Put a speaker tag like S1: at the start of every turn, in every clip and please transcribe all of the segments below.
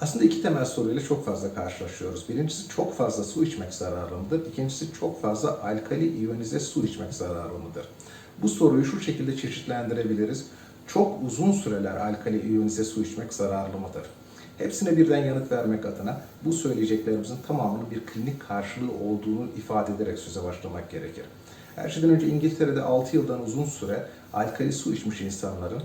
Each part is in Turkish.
S1: Aslında iki temel soruyla çok fazla karşılaşıyoruz. Birincisi çok fazla su içmek zararlı mıdır? İkincisi çok fazla alkali iyonize su içmek zararlı mıdır? Bu soruyu şu şekilde çeşitlendirebiliriz. Çok uzun süreler alkali iyonize su içmek zararlı mıdır? Hepsine birden yanıt vermek adına bu söyleyeceklerimizin tamamının bir klinik karşılığı olduğunu ifade ederek söze başlamak gerekir. Her şeyden önce İngiltere'de 6 yıldan uzun süre alkali su içmiş insanların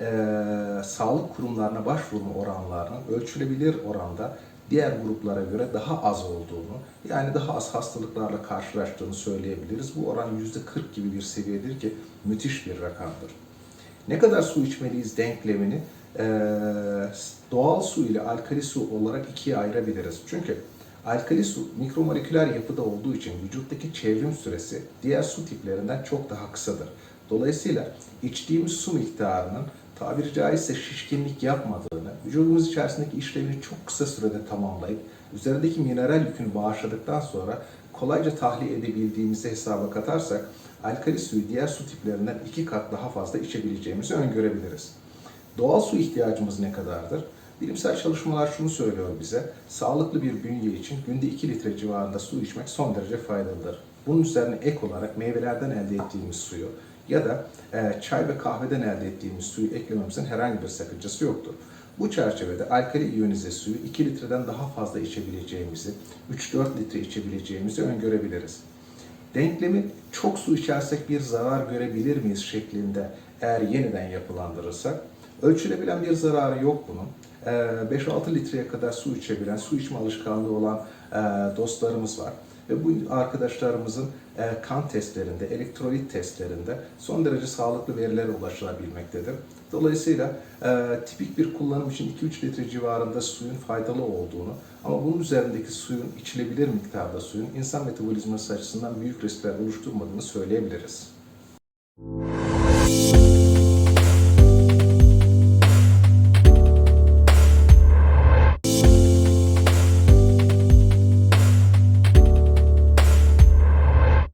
S1: eee, sağlık kurumlarına başvurma oranlarının ölçülebilir oranda diğer gruplara göre daha az olduğunu, yani daha az hastalıklarla karşılaştığını söyleyebiliriz. Bu oran %40 gibi bir seviyedir ki müthiş bir rakamdır. Ne kadar su içmeliyiz denklemini eee, doğal su ile alkali su olarak ikiye ayırabiliriz. Çünkü alkali su mikromoleküler yapıda olduğu için vücuttaki çevrim süresi diğer su tiplerinden çok daha kısadır. Dolayısıyla içtiğimiz su miktarının tabiri caizse şişkinlik yapmadığını, vücudumuz içerisindeki işlevini çok kısa sürede tamamlayıp üzerindeki mineral yükünü bağışladıktan sonra kolayca tahliye edebildiğimizi hesaba katarsak alkali suyu diğer su tiplerinden iki kat daha fazla içebileceğimizi öngörebiliriz. Doğal su ihtiyacımız ne kadardır? Bilimsel çalışmalar şunu söylüyor bize, sağlıklı bir bünye için günde 2 litre civarında su içmek son derece faydalıdır. Bunun üzerine ek olarak meyvelerden elde ettiğimiz suyu ya da e, çay ve kahveden elde ettiğimiz suyu eklememizin herhangi bir sakıncası yoktur. Bu çerçevede alkali iyonize suyu 2 litreden daha fazla içebileceğimizi, 3-4 litre içebileceğimizi öngörebiliriz. Denklemi çok su içersek bir zarar görebilir miyiz şeklinde eğer yeniden yapılandırırsak ölçülebilen bir zararı yok bunun. Ee, 5-6 litreye kadar su içebilen, su içme alışkanlığı olan e, dostlarımız var. Ve bu arkadaşlarımızın e, kan testlerinde, elektrolit testlerinde son derece sağlıklı verilere ulaşılabilmektedir. Dolayısıyla e, tipik bir kullanım için 2-3 litre civarında suyun faydalı olduğunu ama bunun üzerindeki suyun içilebilir miktarda suyun insan metabolizması açısından büyük riskler oluşturmadığını söyleyebiliriz.